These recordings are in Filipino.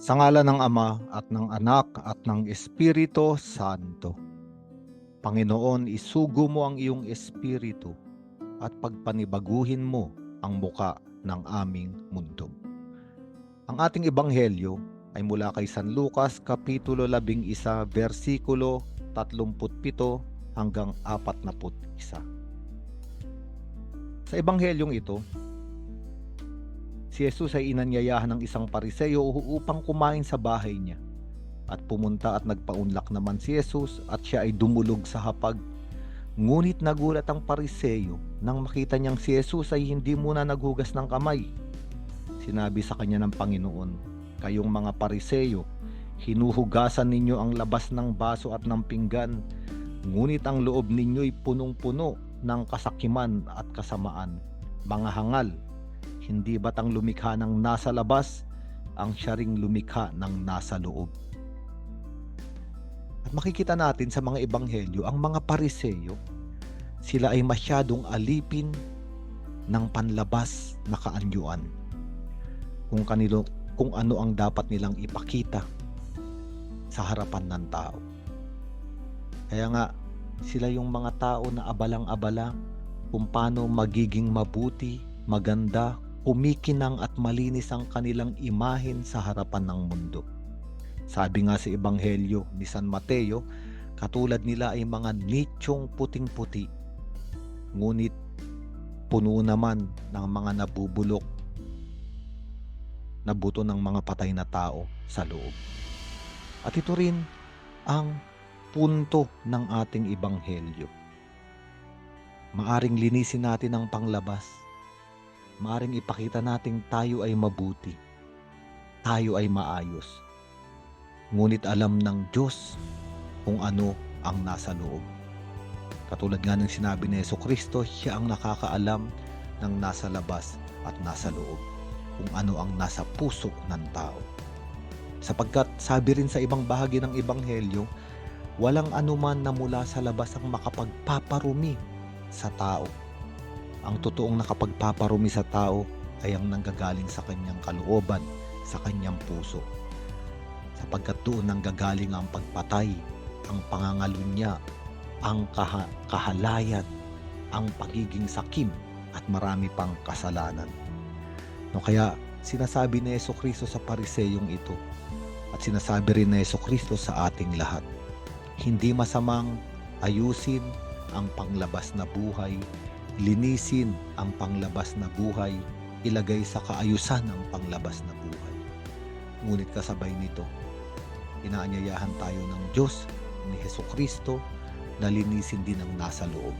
Sa ngala ng Ama at ng Anak at ng Espiritu Santo. Panginoon, isugo mo ang iyong espiritu at pagpanibaguhin mo ang muka ng aming mundo. Ang ating ebanghelyo ay mula kay San Lucas kapitulo 11 versikulo 37 hanggang 41. Sa ebanghelyong ito, si Jesus ay inanyayahan ng isang pariseyo upang kumain sa bahay niya. At pumunta at nagpaunlak naman si Jesus at siya ay dumulog sa hapag. Ngunit nagulat ang pariseyo nang makita niyang si Jesus ay hindi muna naghugas ng kamay. Sinabi sa kanya ng Panginoon, Kayong mga pariseyo, hinuhugasan ninyo ang labas ng baso at ng pinggan, ngunit ang loob ninyo'y punong-puno ng kasakiman at kasamaan. Mga hangal, hindi ba't ang lumikha ng nasa labas, ang siya ring lumikha ng nasa loob? At makikita natin sa mga ebanghelyo, ang mga pariseyo, sila ay masyadong alipin ng panlabas na kaanyuan. Kung kanilo, kung ano ang dapat nilang ipakita sa harapan ng tao. Kaya nga, sila yung mga tao na abalang-abala kung paano magiging mabuti, maganda, kumikinang at malinis ang kanilang imahen sa harapan ng mundo. Sabi nga sa Ebanghelyo ni San Mateo, katulad nila ay mga nityong puting-puti, ngunit puno naman ng mga nabubulok na buto ng mga patay na tao sa loob. At ito rin ang punto ng ating ibanghelyo. Maaring linisin natin ang panglabas. Maaring ipakita nating tayo ay mabuti. Tayo ay maayos. Ngunit alam ng Diyos kung ano ang nasa loob. Katulad nga ng sinabi ni Yeso Kristo, siya ang nakakaalam ng nasa labas at nasa loob kung ano ang nasa puso ng tao. Sapagkat sabi rin sa ibang bahagi ng Ebanghelyo, walang anuman na mula sa labas ang makapagpaparumi sa tao. Ang totoong nakapagpaparumi sa tao ay ang nanggagaling sa kanyang kalooban, sa kanyang puso. Sapagkat doon nanggagaling ang pagpatay, ang pangangalunya, ang kaha- kahalayan, ang pagiging sakim at marami pang kasalanan. No kaya sinasabi ni Yeso Kristo sa pariseyong ito at sinasabi rin ni Yeso Kristo sa ating lahat. Hindi masamang ayusin ang panglabas na buhay, linisin ang panglabas na buhay, ilagay sa kaayusan ang panglabas na buhay. Ngunit kasabay nito, inaanyayahan tayo ng Diyos ni Heso Kristo na linisin din ang nasa loob.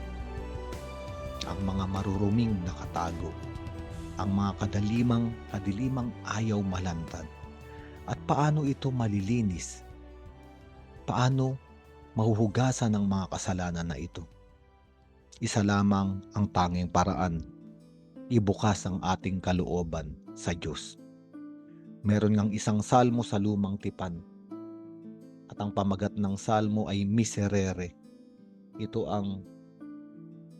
Ang mga maruruming nakatago, ang mga kadalimang kadilimang ayaw malantad. At paano ito malilinis? Paano mahuhugasan ang mga kasalanan na ito? Isa lamang ang tanging paraan. Ibukas ang ating kalooban sa Diyos. Meron ngang isang salmo sa lumang tipan. At ang pamagat ng salmo ay miserere. Ito ang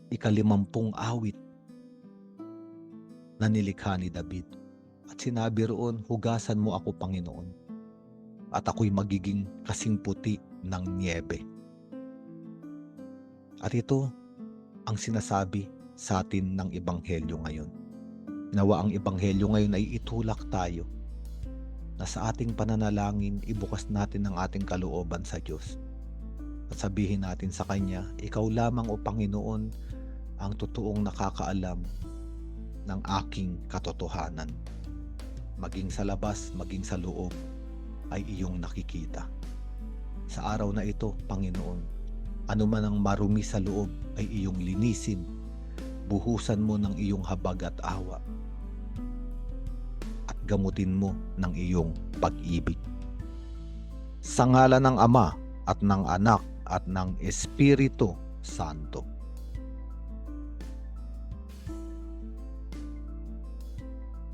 ikalimampung awit na nilikha ni David. At sinabi roon, hugasan mo ako Panginoon at ako'y magiging kasing puti ng niebe. At ito ang sinasabi sa atin ng Ebanghelyo ngayon. Nawa ang Ebanghelyo ngayon ay itulak tayo na sa ating pananalangin ibukas natin ang ating kalooban sa Diyos. At sabihin natin sa Kanya, Ikaw lamang o Panginoon ang totoong nakakaalam ng aking katotohanan. Maging sa labas, maging sa loob, ay iyong nakikita. Sa araw na ito, Panginoon, ano man ang marumi sa loob ay iyong linisin. Buhusan mo ng iyong habag at awa. At gamutin mo ng iyong pag-ibig. Sa ngala ng Ama at ng Anak at ng Espiritu Santo.